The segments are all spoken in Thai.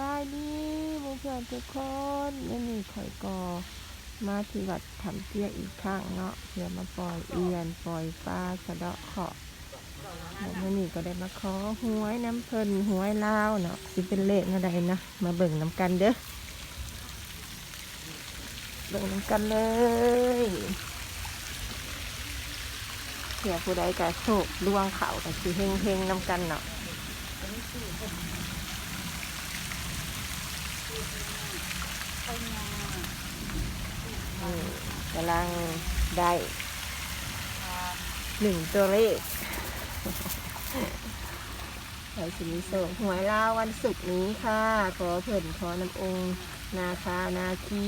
บายดีมูเพื่อนทุกคนไม่มีข่อยกอ มาที่วัดทำเตี้ยอีกครั้งเนาะเพื่อมาปล่อยเอียนปล่อยปลาสะเดาะเคาะแล้วมื่อนี้ก็ได้มาขอหวยน้ำเพลินหวยลาวเนาะสิเป็นเลขอะไรนะมาเบิ่งน้ำกันเด้อเบิ่งน้ำกันเลยเผื่อผู้ใดจะโชคดวงเขาก็สิเฮงเฮงน้ำกันเนาะ อืม กำลังได้หนึ่งตัวเลขเราสิมีส่งหวยลาววันศุกร์นี้ค่ะ ขอเพิ่นขอน้ำองค์นาคานาคี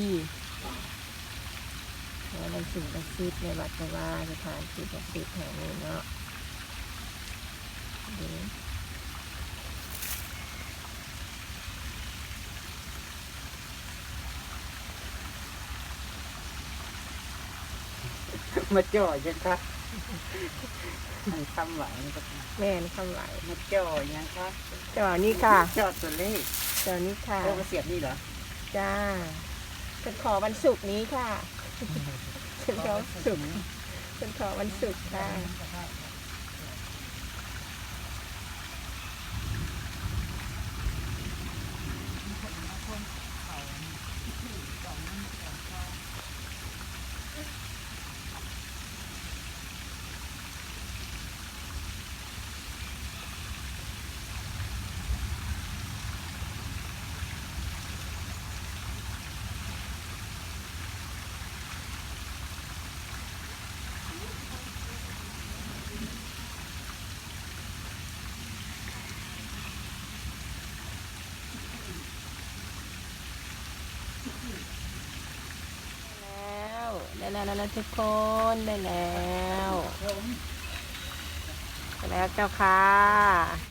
ขอน้ำสิ่งศักดิ์สิทธิ์ในวัดพระวาสถานที่ศักดิ์สิทธิ์แห่งนี้เนาะเดี๋ยว มาจ่อยังคะให้คำไหวนะครับแม่นคำไหลมาจ่อยังคะจอนี่ค่ะจ่อตัวเลขจอนี่ค่ะโอ้มาเสียบนี่เหรอจ้าฉันขอวันศุกร์นี้ค่ะฉันขอวันศุกร์ฉันขอวันศุกร์ค่ะ แล้ว ได้แล้วนะทุกคนได้แล้วได้แล้วเจ้าค่ะ